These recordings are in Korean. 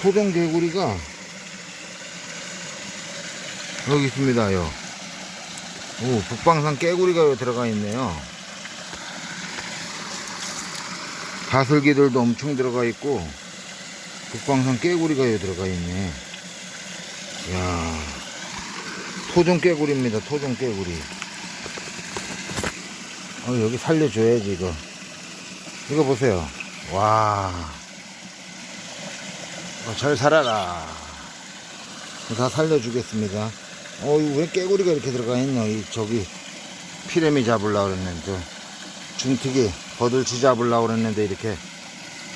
토종 개구리가 여기 있습니다, 요. 오, 북방산 깨구리가 요 들어가 있네요. 가슬기들도 엄청 들어가 있고, 북방산 깨구리가 요 들어가 있네. 이야, 토종 깨구리입니다, 토종 깨구리. 어, 여기 살려줘야지, 이거. 이거 보세요. 와. 어, 잘 살아라. 다 살려주겠습니다. 어, 이거 왜 깨구리가 이렇게 들어가 있노? 이, 저기, 피레미 잡으려고 그랬는데, 저 중특이 버들치 잡으려고 그랬는데, 이렇게,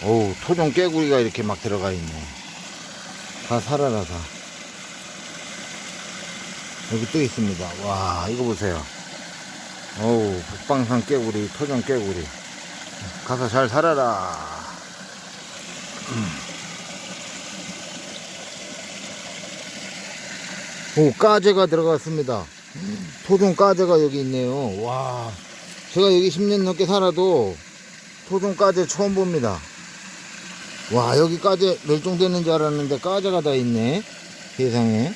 어우, 토종 깨구리가 이렇게 막 들어가 있네. 다 살아라, 다. 여기 또 있습니다. 와, 이거 보세요. 어우, 북방산 깨구리, 토종 깨구리. 가서 잘 살아라. 오, 까제가 들어갔습니다. 토종 까제가 여기 있네요. 와, 제가 여기 10년 넘게 살아도 토종 까제 처음 봅니다. 와, 여기 까제 멸종되는 줄 알았는데 까제가 다 있네. 세상에.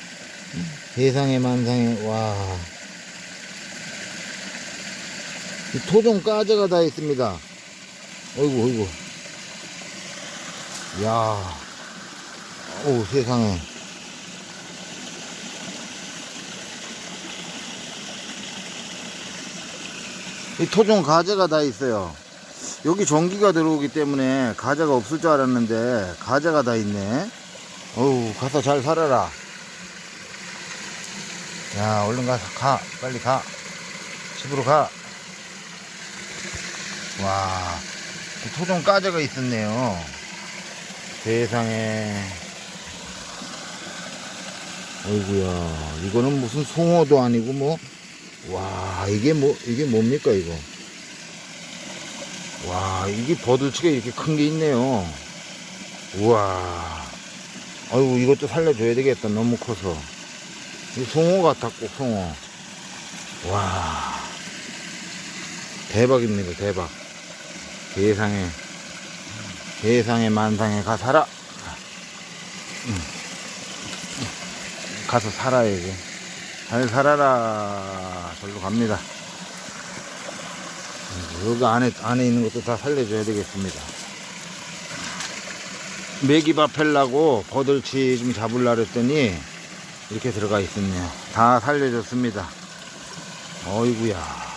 세상에 만상에, 와. 이 토종 까제가 다 있습니다. 어이구, 어이구. 야 오, 세상에. 이 토종 가재가 다 있어요. 여기 전기가 들어오기 때문에 가재가 없을 줄 알았는데 가재가 다 있네. 어우, 가서 잘 살아라. 야, 얼른 가서 가. 빨리 가. 집으로 가. 와, 이 토종 가재가 있었네요. 세상에. 어이구야, 이거는 무슨 송어도 아니고 뭐, 와, 이게 뭐, 이게 뭡니까, 이거? 와, 이게 버들치가 이렇게 큰 게 있네요. 우와. 아이고, 이것도 살려줘야 되겠다. 너무 커서. 이 송어 같아, 꼭 송어. 와. 대박입니다, 대박. 세상에. 세상에 만상에 가 살아. 음. 가서 살아야지. 잘 살아라. 절로 갑니다. 여기 안에, 안에 있는 것도 다 살려줘야 되겠습니다. 메기밥 펠라고 버들치 좀 잡으려 그랬더니 이렇게 들어가 있었네요. 다 살려줬습니다. 어이구야.